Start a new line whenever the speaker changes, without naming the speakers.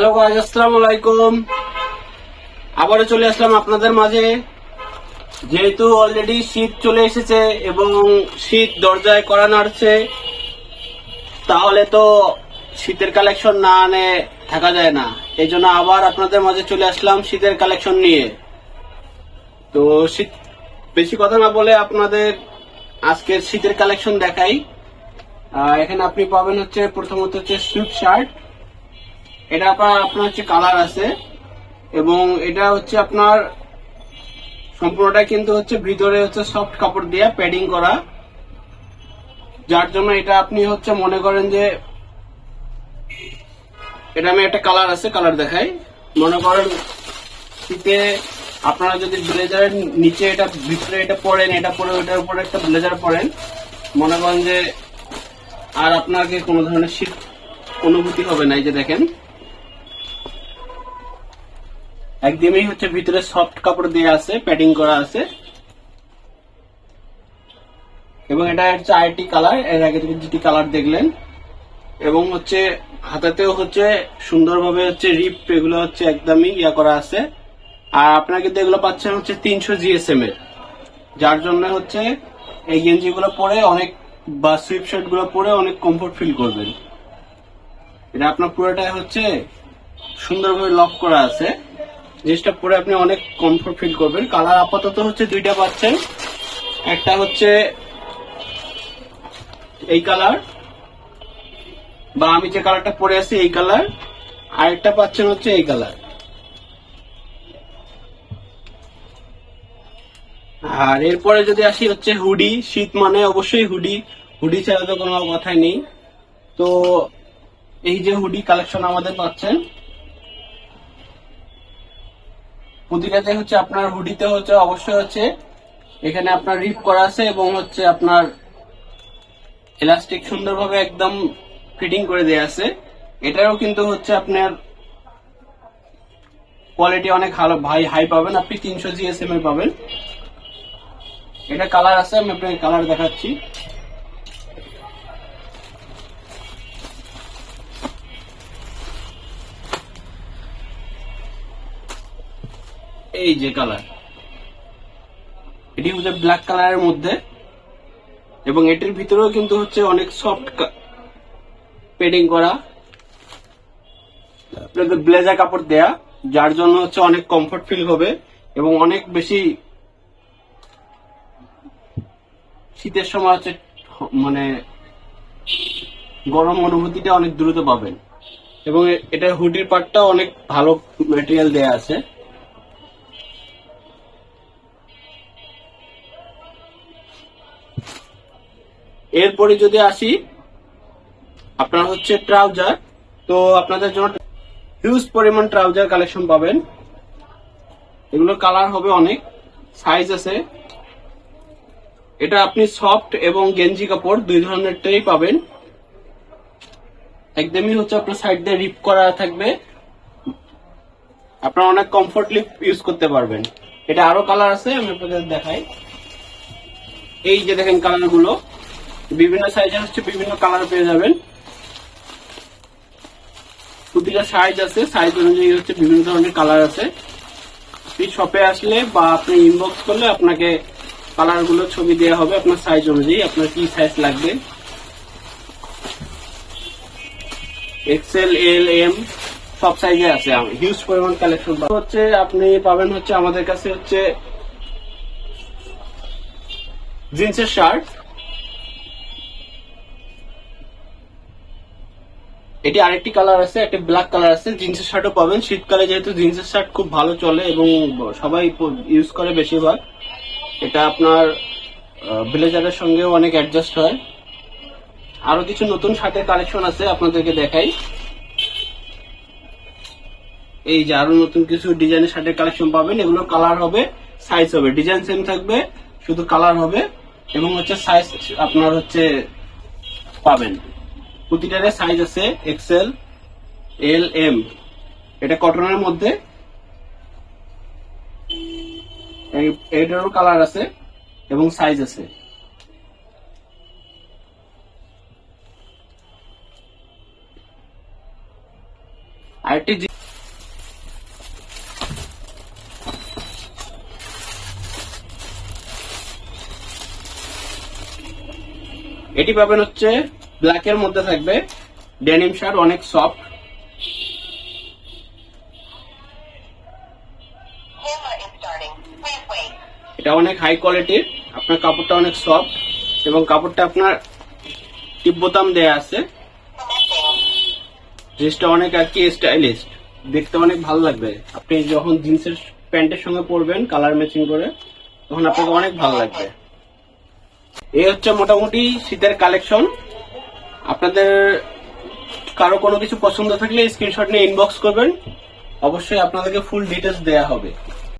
Hello guys আসসালামু আলাইকুম আবারও চলে আসলাম আপনাদের মাঝে। যেহেতু অলরেডি শীত চলে এসেছে এবং শীত দরজায় করা নাড়ছে, তাহলে তো শীতের কালেকশন না আনে থাকা যায় না। এই জন্য আবার আপনাদের মাঝে চলে আসলাম শীতের কালেকশন নিয়ে। তো শীত, বেশি কথা না বলে আপনাদের আজকের শীতের কালেকশন দেখাই। এখানে আপনি পাবেন হচ্ছে প্রথমত হচ্ছে সুইট শার্ট এটা আপনার আপনার হচ্ছে কালার আছে, এবং এটা হচ্ছে আপনার সম্পূর্ণটা কিন্তু হচ্ছে ভিতরে হচ্ছে সফট কাপড় দিয়ে প্যাডিং করা। যার জন্য এটা আপনি হচ্ছে মনে করেন যে, এটা আমি একটা কালার আছে কালার দেখাই। মনে করেন শীতে আপনারা যদি ব্লেজারের নিচে এটা, ভিতরে এটা পরেন, এটা পরে ওটার উপরে একটা ব্লেজার পরেন, মনে করেন যে আর আপনাকে কোনো ধরনের শীত অনুভূতি হবে না, এই যে দেখেন। একদমই হচ্ছে ভিতরে সফট কাপড় দিয়ে আছে প্যাডিং করা আছে। এবং এটা হচ্ছে আইটি কালার, এর আগে থেকে যেটি কালার দেখলেন। এবং হচ্ছে হাতাতেও হচ্ছে সুন্দরভাবে হচ্ছে রিপ এগুলো হচ্ছে একদমই ইয়া করা আছে। আর আপনারা কিন্তু এগুলো পাচ্ছেন হচ্ছে তিনশো জিএসএম এর। যার জন্য হচ্ছে এই গেঞ্জিগুলো পরে অনেক, বা সুইপ শার্টগুলো পরে অনেক কমফোর্ট ফিল করবেন। এটা আপনার পুরোটাই হচ্ছে সুন্দরভাবে লক করা আছে। জিনিসটা পরে আপনি অনেক কমফোর্ট ফিল করবেন। কালার আপাতত হচ্ছে দুইটা পাচ্ছেন। একটা হচ্ছে এই কালার বা আমি যে কালারটা পরে আছি এই কালার আরেকটা পাচ্ছেন হচ্ছে এই কালার আর এরপরে যদি আসি হচ্ছে হুডি শীত মানে অবশ্যই হুডি হুডি ছাড়া তো কোনো কথাই নেই। তো এই যে হুডি কালেকশন আমাদের পাচ্ছেন। প্রতিটাতে হচ্ছে আপনার হুডিতে হচ্ছে অবশ্যই হচ্ছে এখানে আপনার রিপ করা আছে এবং হচ্ছে আপনার এলাস্টিক সুন্দরভাবে একদম ফিটিং করে দেয়া আছে। এটারও কিন্তু হচ্ছে আপনার কোয়ালিটি অনেক ভাই হাই পাবেন। আপনি তিনশো জিএসএম এর পাবেন। এটা কালার আছে, আমি আপনাকে কালার দেখাচ্ছি। এই যে কালার এটি হচ্ছে ব্ল্যাক কালারের মধ্যে এবং এটির ভিতরেও কিন্তু হচ্ছে অনেক সফট পেডিং করা। ব্লেজার কাপড় দেয়া, যার জন্য হচ্ছে অনেক কমফর্ট ফিল হবে এবং অনেক বেশি শীতের সময় হচ্ছে মানে গরম অনুভূতিটা অনেক দ্রুত পাবেন। এবং এটা হুডির পার্টটা অনেক ভালো মেটেরিয়াল দেয়া আছে। এরপরে যদি আসি, আপনার হচ্ছে ট্রাউজার তো আপনাদের জন্য হিউজ পরিমাণ ট্রাউজার কালেকশন পাবেন। এগুলোর কালার হবে অনেক সাইজ আছে। এটা আপনি সফট এবং গেঞ্জি কাপড়, দুই ধরনেরটাই পাবেন। একদমই হচ্ছে আপনার সাইড দিয়ে রিপ করা থাকবে। আপনারা অনেক কমফোর্টলি ইউজ করতে পারবেন। এটা আরও কালার আছে, আমি আপনাদের দেখাই। এই যে দেখেন কালারগুলো। বিভিন্ন সাইজের হচ্ছে বিভিন্ন কালার পেয়ে যাবেন। প্রতিটা সাইজ আছে সাইজ অনুযায়ী হচ্ছে বিভিন্ন ধরনের কালার আছে। আপনি শপে আসলে বা আপনি ইনবক্স করলে আপনাকে কালারগুলো ছবি দেওয়া হবে আপনার সাইজ অনুযায়ী, আপনার কি সাইজ লাগবে। এক্সেল এল এম সব সাইজে আছে হিউজ পরিমাণ কালেকশন হচ্ছে আপনি পাবেন হচ্ছে আমাদের কাছে হচ্ছে জিন্সের শার্ট এটি আরেকটি কালার আছে, একটা ব্ল্যাক কালার আছে। জিন্সের শার্টও পাবেন। শীতকালে যেহেতু জিন্সের শার্ট খুব ভালো চলে এবং সবাই ইউজ করে বেশিরভাগ। এটা আপনার ব্লেজারের সঙ্গেও অনেক অ্যাডজাস্ট হয়। আরও কিছু নতুন শার্টের কালেকশন আছে আপনাদেরকে দেখাই। এই যে আরও নতুন কিছু ডিজাইনের শার্টের কালেকশন পাবেন। এগুলো কালার হবে সাইজ হবে। ডিজাইন সেম থাকবে, শুধু কালার হবে এবং হচ্ছে সাইজ আপনার হচ্ছে পাবেন। প্রতিটারে সাইজ আছে এক্সেল এল এম এটা কটনের মধ্যে। এটারও কালার আছে এবং সাইজ আছে। আরেকটি এটি পাবেন হচ্ছে ব্ল্যাকের মধ্যে থাকবে ডেনিম শার্ট অনেক সফট. এটা অনেক হাই কোয়ালিটির আপনার কাপড়টা অনেক সফট এবং কাপড়টা আপনার টিপ বোতাম দেয়া আছে. ড্রেসটা অনেক আর কি স্টাইলিশ দেখতে অনেক ভালো লাগবে। আপনি যখন জিন্সের প্যান্টের সঙ্গে পরবেন কালার ম্যাচিং করে তখন আপনাকে অনেক ভালো লাগবে। এই হচ্ছে মোটামুটি শীতের কালেকশন আপনাদের কারও কোনো কিছু পছন্দ থাকলে স্ক্রিনশট নিয়ে ইনবক্স করবেন। অবশ্যই আপনাদেরকে ফুল ডিটেলস দেয়া হবে।